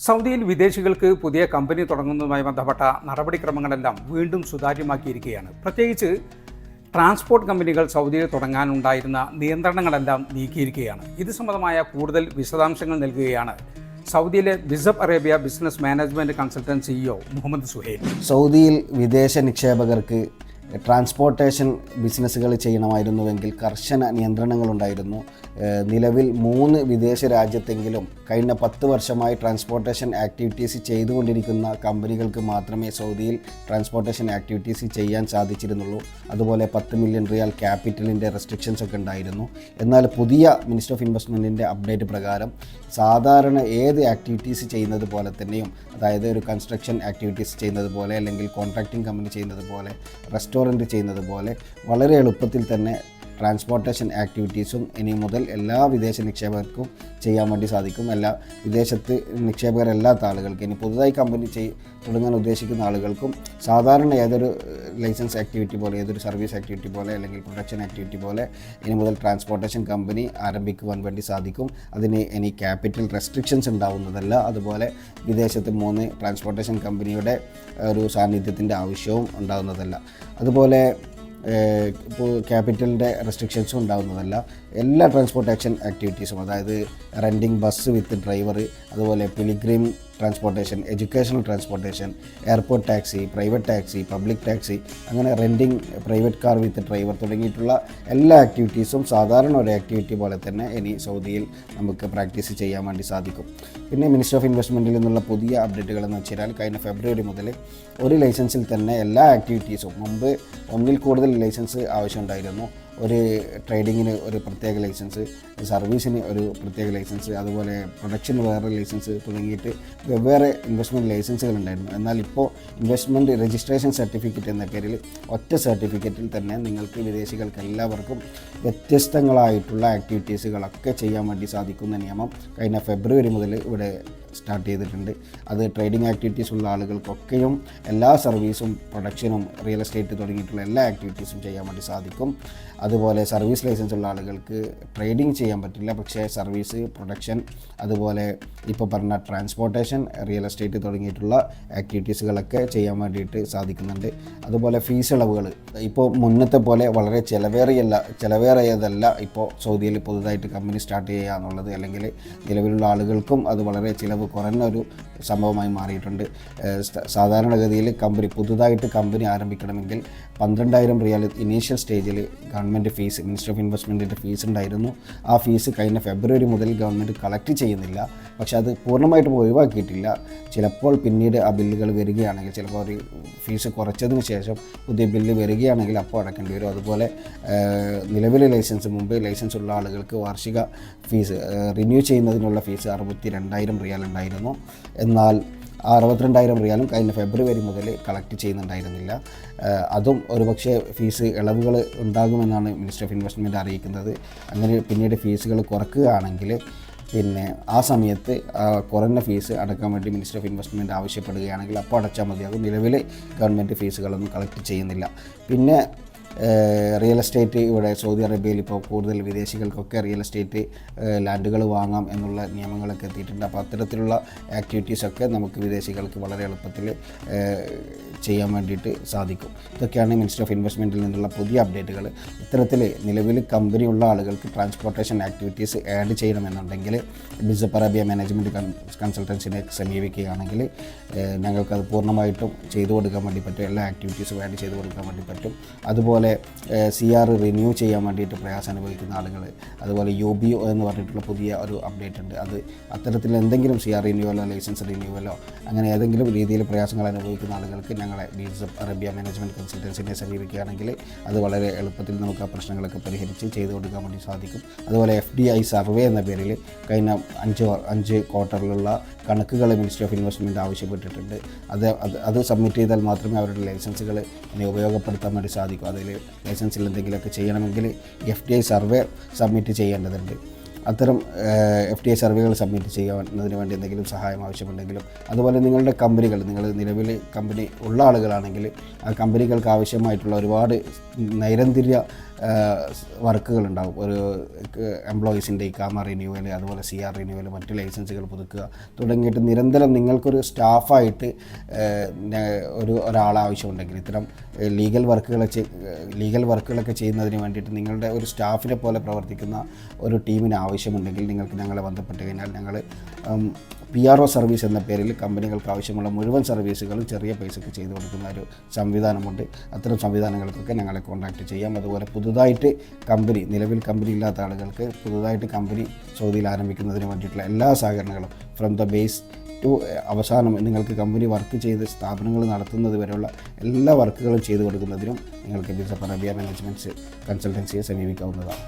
സൗദിയിൽ വിദേശികൾക്ക് പുതിയ കമ്പനി തുടങ്ങുന്നതുമായി ബന്ധപ്പെട്ട നടപടിക്രമങ്ങളെല്ലാം വീണ്ടും സുതാര്യമാക്കിയിരിക്കുകയാണ്. പ്രത്യേകിച്ച് ട്രാൻസ്പോർട്ട് കമ്പനികൾ സൗദിയിൽ തുടങ്ങാനുണ്ടായിരുന്ന നിയന്ത്രണങ്ങളെല്ലാം നീക്കിയിരിക്കുകയാണ്. ഇത് സംബന്ധമായ കൂടുതൽ വിശദാംശങ്ങൾ നൽകുകയാണ് സൗദിയിലെ ബിസബ് Arabia business management consultant CEO Muhammad Suhail. സൗദിയിൽ വിദേശ നിക്ഷേപകർക്ക് ട്രാൻസ്പോർട്ടേഷൻ ബിസിനസ്സുകൾ ചെയ്യണമായിരുന്നുവെങ്കിൽ കർശന നിയന്ത്രണങ്ങളുണ്ടായിരുന്നു. നിലവിൽ മൂന്ന് വിദേശ രാജ്യത്തെങ്കിലും കഴിഞ്ഞ പത്ത് വർഷമായി ട്രാൻസ്പോർട്ടേഷൻ ആക്ടിവിറ്റീസ് ചെയ്തുകൊണ്ടിരിക്കുന്ന കമ്പനികൾക്ക് മാത്രമേ സൗദിയിൽ ട്രാൻസ്പോർട്ടേഷൻ ആക്ടിവിറ്റീസ് ചെയ്യാൻ സാധിച്ചിരുന്നുള്ളൂ. അതുപോലെ പത്ത് മില്യൺ റിയാൽ ക്യാപിറ്റലിന്റെ റെസ്ട്രിക്ഷൻസ് ഒക്കെ ഉണ്ടായിരുന്നു. എന്നാൽ പുതിയ മിനിസ്റ്റർ ഓഫ് ഇൻവെസ്റ്റ്മെന്റിന്റെ അപ്ഡേറ്റ് പ്രകാരം സാധാരണ ഏത് ആക്ടിവിറ്റീസ് ചെയ്യുന്നത് പോലെ തന്നെയും അതായത് ഒരു കൺസ്ട്രക്ഷൻ ആക്ടിവിറ്റീസ് ചെയ്യുന്നത് പോലെ അല്ലെങ്കിൽ കോൺട്രാക്റ്റിംഗ് കമ്പനി ചെയ്യുന്നത് പോലെ റെസ്റ്റോറന്റ് ചെയ്യുന്നത് പോലെ വളരെ എളുപ്പത്തിൽ തന്നെ ട്രാൻസ്പോർട്ടേഷൻ ആക്ടിവിറ്റീസും ഇനി മുതൽ എല്ലാ വിദേശ നിക്ഷേപകർക്കും ചെയ്യാൻ വേണ്ടി സാധിക്കും. എല്ലാ വിദേശത്ത് നിക്ഷേപകരല്ലാത്ത ആളുകൾക്ക് ഇനി പുതുതായി കമ്പനി ചെയ് തുടങ്ങാൻ ഉദ്ദേശിക്കുന്ന ആളുകൾക്കും സാധാരണ ഏതൊരു ലൈസൻസ് ആക്ടിവിറ്റി പോലെ ഏതൊരു സർവീസ് ആക്ടിവിറ്റി പോലെ അല്ലെങ്കിൽ പ്രൊഡക്ഷൻ ആക്ടിവിറ്റി പോലെ ഇനി മുതൽ ട്രാൻസ്പോർട്ടേഷൻ കമ്പനി ആരംഭിക്കുവാൻ വേണ്ടി സാധിക്കും. അതിന് ഇനി ക്യാപിറ്റൽ റെസ്ട്രിക്ഷൻസ് ഉണ്ടാവുന്നതല്ല. അതുപോലെ വിദേശത്ത് മൂന്ന് ട്രാൻസ്പോർട്ടേഷൻ കമ്പനിയുടെ ഒരു സാന്നിധ്യത്തിന്റെ ആവശ്യവും ഉണ്ടാകുന്നതല്ല അതുപോലെ ഇപ്പോൾ ക്യാപിറ്റലിന്റെ റെസ്ട്രിക്ഷൻസും ഉണ്ടാകുന്നതല്ല എല്ലാ ട്രാൻസ്പോർട്ടേഷൻ ആക്ടിവിറ്റീസും അതായത് റെന്റിങ് ബസ് വിത്ത് ഡ്രൈവർ അതുപോലെ pilgrim transportation educational transportation airport taxi private taxi public taxi അങ്ങനെ renting private car with driver തുടങ്ങിയിട്ടുള്ള എല്ലാ ആക്ടിവിറ്റീസും സാധാരണ ഒരു ആക്ടിവിറ്റി പോലെ തന്നെ ഇനി സൗദിയിൽ നമുക്ക് പ്രാക്ടീസ് ചെയ്യാൻ വേണ്ടി സാധിക്കും. പിന്നെ മിനിസ്റ്റർ ഓഫ് ഇൻവെസ്റ്റ്മെന്റിൽ നിന്നുള്ള പുതിയ അപ്ഡേറ്റുകൾ എന്ന് വെച്ചാൽ കഴിഞ്ഞ ഫെബ്രുവരി മുതൽ ഒരു ലൈസൻസിൽ തന്നെ എല്ലാ ആക്ടിവിറ്റീസും മുമ്പ് ഒന്നിൽ കൂടുതൽ ലൈസൻസ് ആവശ്യമുണ്ടായിരുന്നു. ഒരു ട്രേഡിങ്ങിന് ഒരു പ്രത്യേക ലൈസൻസ് സർവീസിന് ഒരു പ്രത്യേക ലൈസൻസ് അതുപോലെ പ്രൊഡക്ഷന് വേറെ ലൈസൻസ് തുടങ്ങിയിട്ട് വെവ്വേറെ ഇൻവെസ്റ്റ്മെന്റ് ലൈസൻസുകൾ ഉണ്ടായിരുന്നു എന്നാൽ ഇപ്പോൾ ഇൻവെസ്റ്റ്മെന്റ് രജിസ്ട്രേഷൻ സർട്ടിഫിക്കറ്റ് എന്ന പേരിൽ ഒറ്റ സർട്ടിഫിക്കറ്റിൽ തന്നെ നിങ്ങൾക്ക് വിദേശികൾക്ക് എല്ലാവർക്കും വ്യത്യസ്തങ്ങളായിട്ടുള്ള ആക്ടിവിറ്റീസുകളൊക്കെ ചെയ്യാൻ വേണ്ടി സാധിക്കുന്ന നിയമം കഴിഞ്ഞ ഫെബ്രുവരി മുതൽ ഇവിടെ സ്റ്റാർട്ട് ചെയ്തിട്ടുണ്ട്. അത് ട്രേഡിംഗ് ആക്ടിവിറ്റീസ് ഉള്ള ആളുകൾക്കൊക്കെയും എല്ലാ സർവീസും പ്രൊഡക്ഷനും റിയൽ എസ്റ്റേറ്റ് തുടങ്ങിയിട്ടുള്ള എല്ലാ ആക്ടിവിറ്റീസും ചെയ്യാൻ വേണ്ടി സാധിക്കും. അതുപോലെ സർവീസ് ലൈസൻസ് ഉള്ള ആളുകൾക്ക് ട്രേഡിംഗ് ചെയ്യാൻ പറ്റില്ല. പക്ഷേ സർവീസ് പ്രൊഡക്ഷൻ അതുപോലെ ഇപ്പോൾ പറഞ്ഞ ട്രാൻസ്പോർട്ടേഷൻ റിയൽ എസ്റ്റേറ്റ് തുടങ്ങിയിട്ടുള്ള ആക്ടിവിറ്റീസുകളൊക്കെ ചെയ്യാൻ വേണ്ടിയിട്ട് സാധിക്കുന്നുണ്ട്. അതുപോലെ ഫീസ് ഇളവുകൾ ഇപ്പോൾ മുന്നത്തെ പോലെ വളരെ ചിലവേറിയല്ല ചിലവേറിയതല്ല ഇപ്പോൾ സൗദിയിൽ പുതുതായിട്ട് കമ്പനി സ്റ്റാർട്ട് ചെയ്യുക എന്നുള്ളത്. അല്ലെങ്കിൽ നിലവിലുള്ള ആളുകൾക്കും അത് വളരെ ചിലവ് കുറഞ്ഞ ഒരു സംഭവമായി മാറിയിട്ടുണ്ട്. സാധാരണഗതിയിൽ കമ്പനി പുതുതായിട്ട് കമ്പനി ആരംഭിക്കണമെങ്കിൽ പന്ത്രണ്ടായിരം റിയാൽ ഇനീഷ്യൽ സ്റ്റേജിൽ ഗവൺമെന്റ് ഫീസ് മിനിസ്റ്റർ ഓഫ് ഇൻവെസ്റ്റ്മെന്റിന്റെ ഫീസ് ഉണ്ടായിരുന്നു. ആ ഫീസ് കഴിഞ്ഞ ഫെബ്രുവരി മുതൽ ഗവൺമെന്റ് കളക്ട് ചെയ്യുന്നില്ല. പക്ഷേ അത് പൂർണമായിട്ടും ഒഴിവാക്കിയിട്ടില്ല. ചിലപ്പോൾ പിന്നീട് ആ ബില്ലുകൾ വരികയാണെങ്കിൽ ചിലപ്പോൾ ഒരു ഫീസ് കുറച്ചതിന് ശേഷം പുതിയ ബില്ല് വരികയാണെങ്കിൽ അപ്പോൾ അടക്കേണ്ടി വരും. അതുപോലെ നിലവിലെ ലൈസൻസ് മുമ്പ് ലൈസൻസ് ഉള്ള ആളുകൾക്ക് വാർഷിക ഫീസ് റിന്യൂ ചെയ്യുന്നതിനുള്ള ഫീസ് അറുപത്തി രണ്ടായിരം റിയാൽ ഉണ്ടായിരുന്നു. എന്നാൽ അറുപത്തിരണ്ടായിരം റിയാലും കഴിഞ്ഞ ഫെബ്രുവരി മുതൽ കളക്ട് ചെയ്യുന്നുണ്ടായിരുന്നില്ല. അതും ഒരുപക്ഷെ ഫീസ് ഇളവുകൾ ഉണ്ടാകുമെന്നാണ് മിനിസ്റ്റർ ഓഫ് ഇൻവെസ്റ്റ്മെന്റ് അറിയിക്കുന്നത്. അങ്ങനെ പിന്നീട് ഫീസുകൾ കുറക്കുകയാണെങ്കിൽ പിന്നെ ആ സമയത്ത് കുറഞ്ഞ ഫീസ് അടക്കാൻ വേണ്ടി മിനിസ്റ്റർ ഓഫ് ഇൻവെസ്റ്റ്മെന്റ് ആവശ്യപ്പെടുകയാണെങ്കിൽ അപ്പോൾ അടച്ചാൽ മതിയാകും. നിലവിൽ ഗവൺമെന്റ് ഫീസുകളൊന്നും കളക്ട് ചെയ്യുന്നില്ല. പിന്നെ റിയൽ എസ്റ്റേറ്റ് ഇവിടെ സൗദി അറേബ്യയിൽ ഇപ്പോൾ കൂടുതൽ വിദേശികൾക്കൊക്കെ റിയൽ എസ്റ്റേറ്റ് ലാൻഡുകൾ വാങ്ങാം എന്നുള്ള നിയമങ്ങളൊക്കെ എത്തിയിട്ടുണ്ട്. അപ്പോൾ അത്തരത്തിലുള്ള ആക്ടിവിറ്റീസൊക്കെ നമുക്ക് വിദേശികൾക്ക് വളരെ എളുപ്പത്തിൽ ചെയ്യാൻ വേണ്ടിയിട്ട് സാധിക്കും. ഇതൊക്കെയാണ് മിനിസ്റ്റർ ഓഫ് ഇൻവെസ്റ്റ്മെന്റിൽ നിന്നുള്ള പുതിയ അപ്ഡേറ്റുകൾ ഇത്തരത്തിൽ നിലവിൽ കമ്പനിയുള്ള ആളുകൾക്ക് ട്രാൻസ്പോർട്ടേഷൻ ആക്ടിവിറ്റീസ് ആഡ് ചെയ്യണമെന്നുണ്ടെങ്കിൽ ബിസപ്പ് അറേബ്യ മാനേജ്മെന്റ് കൺസൾട്ടൻസിനെ സമീപിക്കുകയാണെങ്കിൽ ഞങ്ങൾക്കത് പൂർണമായിട്ടും ചെയ്തു കൊടുക്കാൻ വേണ്ടി പറ്റും. എല്ലാ ആക്ടിവിറ്റീസും ആഡ് ചെയ്തു കൊടുക്കാൻ വേണ്ടി പറ്റും. അതുപോലെ സി ആർ റിന്യൂ ചെയ്യാൻ വേണ്ടിയിട്ട് പ്രയാസം അനുഭവിക്കുന്ന ആളുകൾ അതുപോലെ യു ബി ഒ എന്ന് പറഞ്ഞിട്ടുള്ള പുതിയ ഒരു അപ്ഡേറ്റ് ഉണ്ട്. അത് അത്തരത്തിൽ എന്തെങ്കിലും സി ആർ റിന്യൂവലോ ലൈസൻസ് റിന്യൂവലോ അങ്ങനെ ഏതെങ്കിലും രീതിയിൽ പ്രയാസങ്ങൾ അനുഭവിക്കുന്ന ആളുകൾക്ക് ഞങ്ങളെ ബീസപ്പ് അറേബ്യ മാനേജ്മെന്റ് കൺസൾട്ടൻസിനെ സമീപിക്കുകയാണെങ്കിൽ അത് വളരെ എളുപ്പത്തിൽ നമുക്ക് ആ പ്രശ്നങ്ങളൊക്കെ പരിഹരിച്ച് ചെയ്തു കൊടുക്കാൻ വേണ്ടി സാധിക്കും. അതുപോലെ എഫ് ഡി ഐ സർവേ എന്ന പേരിൽ കഴിഞ്ഞ അഞ്ച് അഞ്ച് ക്വാർട്ടറിലുള്ള കണക്കുകൾ മിനിസ്ട്രി ഓഫ് ഇൻവെസ്റ്റ്മെന്റ് ആവശ്യപ്പെട്ടിട്ടുണ്ട്. അത് അത് അത് സബ്മിറ്റ് ചെയ്താൽ മാത്രമേ അവരുടെ ലൈസൻസുകൾ ഇനി ഉപയോഗപ്പെടുത്താൻ വേണ്ടി സാധിക്കൂ. അതിൽ ലൈസൻസിൽ എന്തെങ്കിലുമൊക്കെ ചെയ്യണമെങ്കിൽ F D I survey submit ചെയ്യേണ്ടതുണ്ട്. അത്തരം എഫ് ഡി ഐ സർവേകൾ സബ്മിറ്റ് ചെയ്യുന്നതിന് വേണ്ടി എന്തെങ്കിലും സഹായം ആവശ്യമുണ്ടെങ്കിലും അതുപോലെ നിങ്ങളുടെ കമ്പനികൾ നിങ്ങൾ നിലവിൽ കമ്പനി ഉള്ള ആളുകളാണെങ്കിൽ ആ കമ്പനികൾക്ക് ആവശ്യമായിട്ടുള്ള ഒരുപാട് നൈരന്തര്യ വർക്കുകൾ ഉണ്ടാവും ഒരു എംപ്ലോയീസിന്റെ ഇക്കാമ റിന്യൂവൽ അതുപോലെ സി ആർ റിന്യൂവൽ മറ്റ് ലൈസൻസുകൾ പുതുക്കുക തുടങ്ങിയിട്ട് നിരന്തരം നിങ്ങൾക്കൊരു സ്റ്റാഫായിട്ട് ഒരു ഒരാളാവശ്യമുണ്ടെങ്കിൽ ഇത്തരം ലീഗൽ വർക്കുകൾ ലീഗൽ വർക്കുകളൊക്കെ ചെയ്യുന്നതിന് വേണ്ടിയിട്ട് നിങ്ങളുടെ ഒരു സ്റ്റാഫിനെ പോലെ പ്രവർത്തിക്കുന്ന ഒരു ടീമിന് ആവശ്യമുണ്ടെങ്കിൽ നിങ്ങൾക്ക് ഞങ്ങളെ ബന്ധപ്പെട്ട് കഴിഞ്ഞാൽ ഞങ്ങൾ പി ആർ ഒ സർവീസ് എന്ന പേരിൽ കമ്പനികൾക്ക് ആവശ്യമുള്ള മുഴുവൻ സർവീസുകളും ചെറിയ പൈസയ്ക്ക് ചെയ്തു കൊടുക്കുന്ന ഒരു സംവിധാനമുണ്ട്. അത്തരം സംവിധാനങ്ങൾക്കൊക്കെ ഞങ്ങളെ കോൺടാക്റ്റ് ചെയ്യാം. അതുപോലെ പുതുതായിട്ട് കമ്പനി നിലവിൽ കമ്പനി ഇല്ലാത്ത ആളുകൾക്ക് പുതുതായിട്ട് കമ്പനി സൗദിയിൽ ആരംഭിക്കുന്നതിന് വേണ്ടിയിട്ടുള്ള എല്ലാ സഹകരണങ്ങളും ഫ്രം ദ ബേസ് ടു അവസാനം നിങ്ങൾക്ക് കമ്പനി വർക്ക് ചെയ്ത് സ്ഥാപനങ്ങൾ നടത്തുന്നത് വരെയുള്ള എല്ലാ വർക്കുകളും ചെയ്തു കൊടുക്കുന്നതിനും നിങ്ങൾക്ക് ബിസപ്പ് അറബിയ മാനേജ്മെന്റ്സ് കൺസൾട്ടൻസിയെ സമീപിക്കാവുന്നതാണ്.